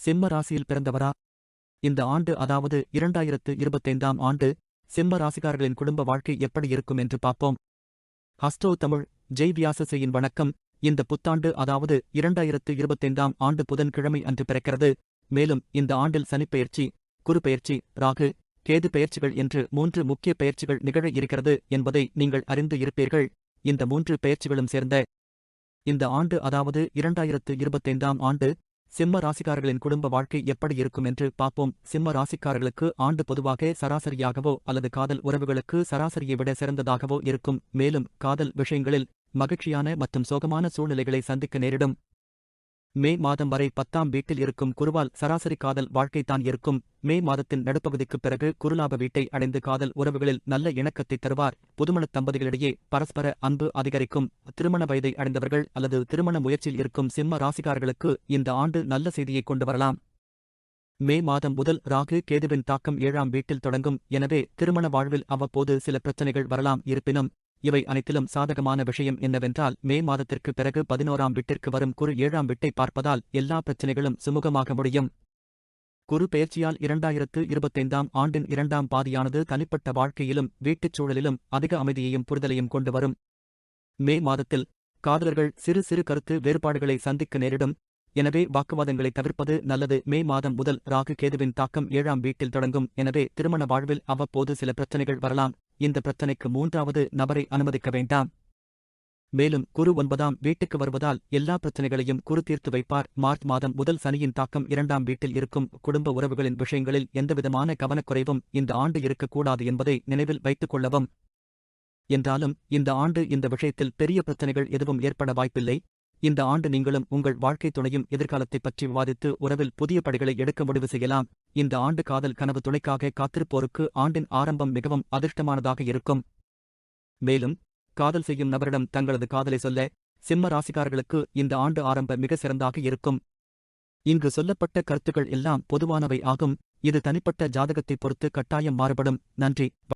சிம்ம ராசியில் பிறந்தவரா? இந்த ஆண்டு அதாவது இரண்டாயிரத்து இருபத்தைந்தாம் ஆண்டு சிம்ம ராசிகாரர்களின் குடும்ப வாழ்க்கை எப்படி இருக்கும் என்று பார்ப்போம். ஹஸ்டோ தமிழ் ஜெய் வியாசசையின் வணக்கம். இந்த புத்தாண்டு அதாவது இரண்டாயிரத்து இருபத்தைந்தாம் ஆண்டு புதன்கிழமை அன்று பிறக்கிறது. மேலும் இந்த ஆண்டில் சனிப்பெயர்ச்சி குரு பெயர்ச்சி ராகு கேது பெயர்ச்சிகள் என்று மூன்று முக்கிய பெயர்ச்சிகள் நிகழ இருக்கிறது என்பதை நீங்கள் அறிந்து இருப்பீர்கள். இந்த மூன்று பெயர்ச்சிகளும் சேர்ந்த இந்த ஆண்டு அதாவது இரண்டாயிரத்து இருபத்தைந்தாம் ஆண்டு சிம்ம ராசிக்காரர்களின் குடும்ப வாழ்க்கை எப்படி இருக்கும் என்று பார்ப்போம். சிம்ம ராசிக்காரர்களுக்கு ஆண்டு பொதுவாக சராசரியாகவோ அல்லது காதல் உறவுகளுக்கு சராசரியை விட சிறந்ததாகவோ இருக்கும். மேலும் காதல் விஷயங்களில் மகிழ்ச்சியான மற்றும் சோகமான சூழ்நிலைகளை சந்திக்க நேரிடும். மே மாதம் வரை பத்தாம் வீட்டில் இருக்கும் குருவால் சராசரி காதல் வாழ்க்கைத்தான் இருக்கும். மே மாதத்தின் நடுப்பகுதிக்குப் பிறகு குருலாப வீட்டை அடைந்து காதல் உறவுகளில் நல்ல இணக்கத்தை தருவார். புதுமணத் தம்பதிகளிடையே பரஸ்பர அன்பு அதிகரிக்கும். திருமண வயதை அடைந்தவர்கள் அல்லது திருமண முயற்சியில் இருக்கும் சிம்ம ராசிக்காரர்களுக்கு இந்த ஆண்டு நல்ல செய்தியை கொண்டு வரலாம். மே மாதம் முதல் ராகு கேதுவின் தாக்கம் ஏழாம் வீட்டில் தொடங்கும். எனவே திருமண வாழ்வில் அவ்வப்போது சில பிரச்சனைகள் வரலாம். இருப்பினும் இவை அனைத்திலும் சாதகமான விஷயம் என்னவென்றால் மே மாதத்திற்கு பிறகு பதினோராம் வீட்டிற்கு வரும் குரு ஏழாம் வீட்டை பார்ப்பதால் எல்லா பிரச்சனைகளும் சுமூகமாக முடியும். குரு பெயர்ச்சியால் இரண்டாயிரத்து இருபத்தைந்தாம் ஆண்டின் இரண்டாம் பாதியானது தனிப்பட்ட வாழ்க்கையிலும் வீட்டுச் சூழலிலும் அதிக அமைதியையும் புரிதலையும் கொண்டு வரும். மே மாதத்தில் காதலர்கள் சிறு சிறு கருத்து வேறுபாடுகளை சந்திக்க நேரிடும். எனவே வாக்குவாதங்களை தவிர்ப்பது நல்லது. மே மாதம் முதல் ராகு கேதுவின் தாக்கம் ஏழாம் வீட்டில் தொடங்கும். எனவே திருமண வாழ்வில் அவ்வப்போது சில பிரச்சனைகள் வரலாம். இந்த பிரச்சனைக்கு மூன்றாவது நபரை அனுமதிக்க வேண்டாம். மேலும் குரு ஒன்பதாம் வீட்டுக்கு வருவதால் எல்லா பிரச்சனைகளையும் குரு தீர்த்து வைப்பார். மார்ச் மாதம் முதல் சனியின் தாக்கம் இரண்டாம் வீட்டில் இருக்கும் குடும்ப உறவுகளின் விஷயங்களில் எந்தவிதமான கவனக்குறைவும் இந்த ஆண்டு இருக்கக்கூடாது என்பதை நினைவில் வைத்துக் கொள்ளவும். என்றாலும் இந்த ஆண்டு இந்த விஷயத்தில் பெரிய பிரச்சனைகள் எதுவும் ஏற்பட வாய்ப்பில்லை. இந்த ஆண்டு நீங்களும் உங்கள் வாழ்க்கைத் துணையும் எதிர்காலத்தைப் பற்றி விவாதித்து உறவில் புதிய படிகளை எடுக்க முடிவு செய்யலாம். இந்த ஆண்டு காதல் கனவு துளைக்காக காத்திருப்போருக்கு ஆண்டின் ஆரம்பம் மிகவும் அதிர்ஷ்டமானதாக இருக்கும். மேலும் காதல் செய்யும் நபரிடம் தங்களது காதலை சொல்ல சிம்ம ராசிக்காரர்களுக்கு இந்த ஆண்டு ஆரம்ப மிக சிறந்தாக இருக்கும். இங்கு சொல்லப்பட்ட கருத்துக்கள் எல்லாம் பொதுவானவை ஆகும். இது தனிப்பட்ட ஜாதகத்தைப் பொறுத்து கட்டாயம் மாறுபடும். நன்றி.